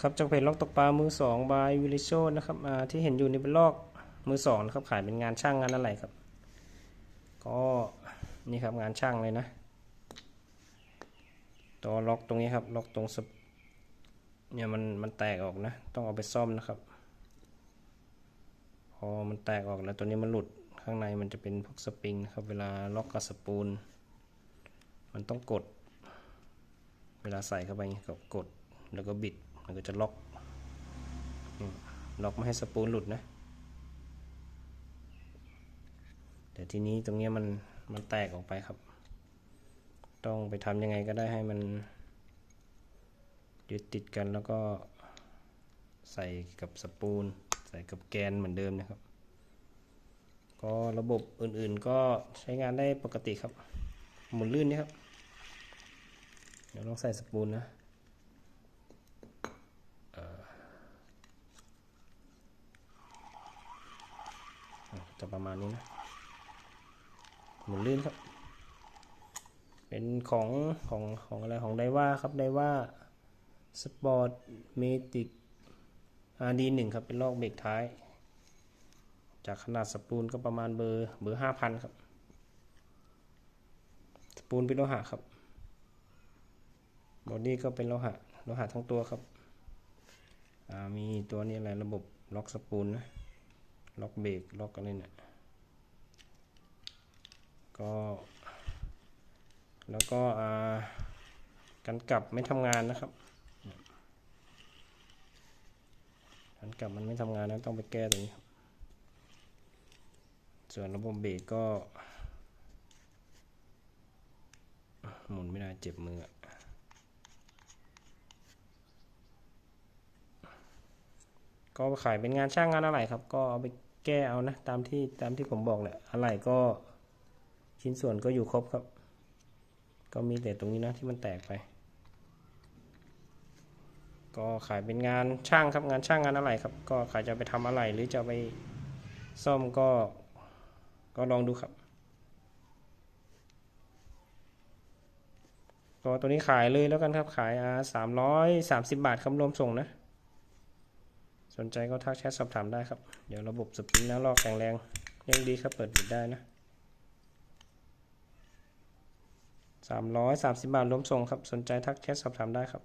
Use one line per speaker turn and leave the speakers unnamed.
ครับจากเพจล็อกตกปลามือสองบายวิลิโชนะครับที่เห็นอยู่ในเป็นลอกมือสองนะครับขายเป็นงานช่างงานอะไรครับ ก็นี่ครับงานช่างเลยนะตัวล็อกตรงนี้ครับล็อกตรงสเนี่ยมันมันแตกออกนะ ต้องเอาไปซ่อมนะครับ พอมันแตกออกแล้วตัวนี้มันหลุดข้างในมันจะเป็นพวกสปริงนะครับ เวลาล็อกกับสปูลมันต้องกด เวลาใส่เข้าไปอย่างงี้ก็กดแล้วก็บิด มันก็จะล็อกล็อกไม่ให้สปูลหลุดนะ แต่ทีนี้ตรงนี้มันมันแตกออกไปครับ ต้องไปทำยังไงก็ได้ให้มันยึดติดกันแล้วก็ใส่กับสปูลใส่กับแกนเหมือนเดิมนะครับ ก็ระบบอื่นๆก็ใช้งานได้ปกติครับ หมุนลื่นนี่ครับ เดี๋ยวลองใส่สปูลนะเอ่ออะ จะประมาณนี้นะหมุนลื่นครับ เป็นของของของอะไรของไดว่าครับไดว่าสปอร์ตเมติกอาดีหนึ่งครับ เป็นลอกเบรกท้าย จากขนาดสปูลก็ประมาณเบอร์เบอร์ห้าพันครับ สปูลเป็นโลหะครับบอดี้ก็เป็นโลหะโลหะทั้งตัวครับ มีตัวนี้อะไรระบบล็อกสปูลนะ ล็อกเบรกล็อกอะไรเนี่ยก็ แล้วก็อ่ากันกลับไม่ทำงานนะครับกันกลับมันไม่ทำงานนะต้องไปแก้ตรงนี้ครับส่วนระบบเบรกก็ หมุนไม่ได้เจ็บมือก็ขายเป็นงานช่างงานอะไรครับ ก็เอาไป แก้เอานะ ตามที่ตามที่ผมบอกแหละอะไรก็ชิ้นส่วนก็อยู่ครบครับ ก็มีแต่ตรงนี้นะที่มันแตกไป ก็ขายเป็นงานช่างครับงานช่างงานอะไรครับ ก็ใครจะไปทำอะไรหรือจะไปซ่อมก็ก็ลองดูครับก็ตัวนี้ขายเลยแล้วกันครับขายอ่าสามร้อยสามสิบบาทครับรวมส่งนะ สนใจก็ทักแชทสอบถามได้ครับ เดี๋ยวระบบสปริงนะลอกแข็งแรงยังดีครับเปิดบิดได้นะสามร้อยสามสิบบาทรวมส่งครับ สนใจทักแชทสอบถามได้ครับ